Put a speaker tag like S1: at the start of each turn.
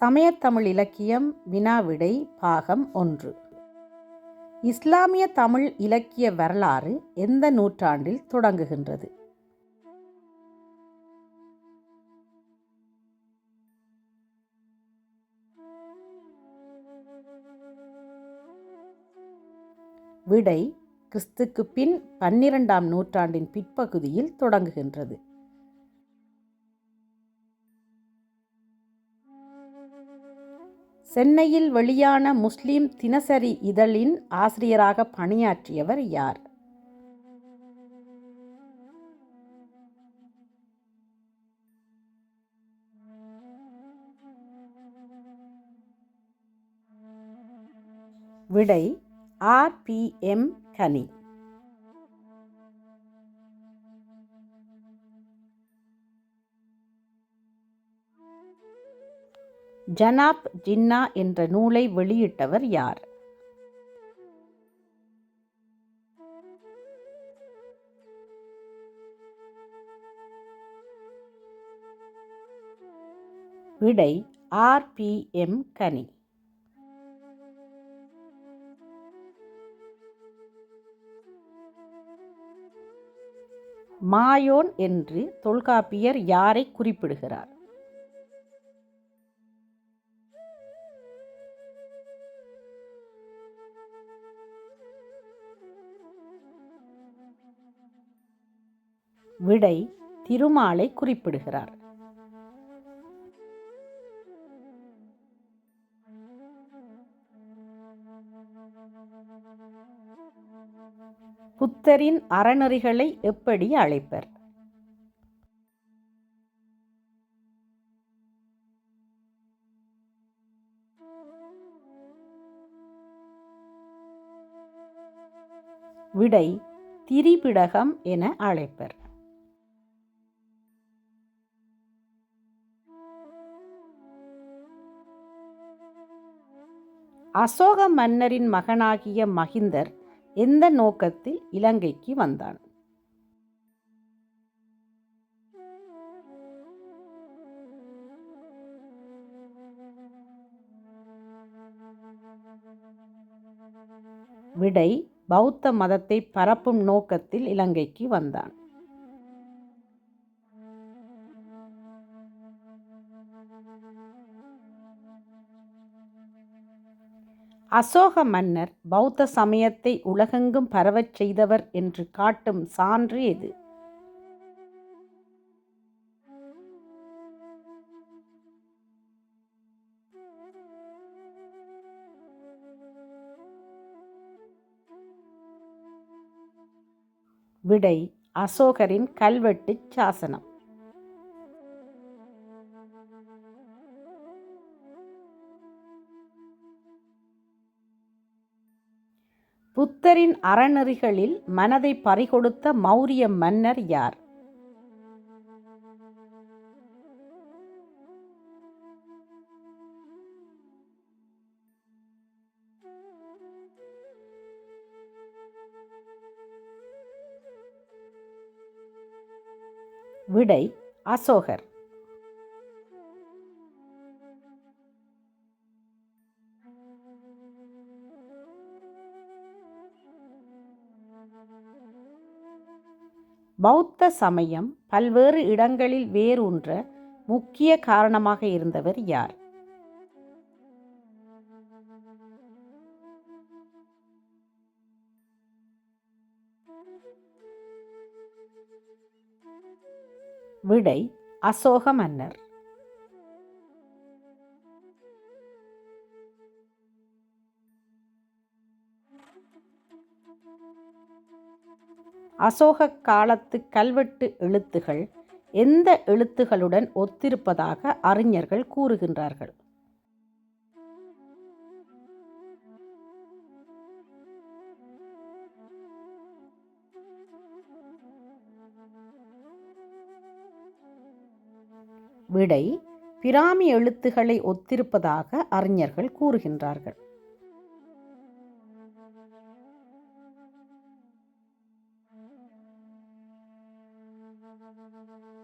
S1: சமயத்தமிழ் இலக்கியம் வினாவிடை பாகம் ஒன்று. இஸ்லாமிய தமிழ் இலக்கிய வரலாறு எந்த நூற்றாண்டில் தொடங்குகின்றது? விடை கிறிஸ்துக்கு பின் பன்னிரண்டாம் நூற்றாண்டின் பிற்பகுதியில் தொடங்குகின்றது. சென்னையில் வெளியான முஸ்லிம் தினசரி இதழின் ஆசிரியராக பணியாற்றியவர் யார்? விடை ஆர் பி எம் கனி. ஜனாப் ஜின்னா என்ற நூலை வெளியிட்டவர் யார்? விடை ஆர் பி எம் கனி. மாயோன் என்று தொல்காப்பியர் யாரை குறிப்பிடுகிறார்? விடை திருமாலை குறிப்பிடுகிறார். புத்தரின் அறநெறிகளை எப்படி அழைப்பர்? விடை திரிபிடகம் என அழைப்பர். அசோக மன்னரின் மகனாகிய மகிந்தர் எந்த நோக்கத்தில் இலங்கைக்கு வந்தான்? விடை பௌத்த மதத்தை பரப்பும் நோக்கத்தில் இலங்கைக்கு வந்தான். அசோக மன்னர் பௌத்த சமயத்தை உலகெங்கும் பரவச் செய்தவர் என்று காட்டும் சான்று எது? விடை அசோகரின் கல்வெட்டுச் சாசனம். புத்தரின் அறநெறிகளில் மனதை பறிகொடுத்த மௌரிய மன்னர் யார்? விடை அசோகர். பௌத்த சமயம் பல்வேறு இடங்களில் வேரூன்ற முக்கிய காரணமாக இருந்தவர் யார்? விடை அசோக மன்னர். அசோக காலத்து கல்வெட்டு எழுத்துகள் எந்த எழுத்துகளுடன் ஒத்திருப்பதாக அறிஞர்கள் கூறுகின்றார்கள்? விடை பிராமி எழுத்துக்களை ஒத்திருப்பதாக அறிஞர்கள் கூறுகின்றார்கள். Thank you.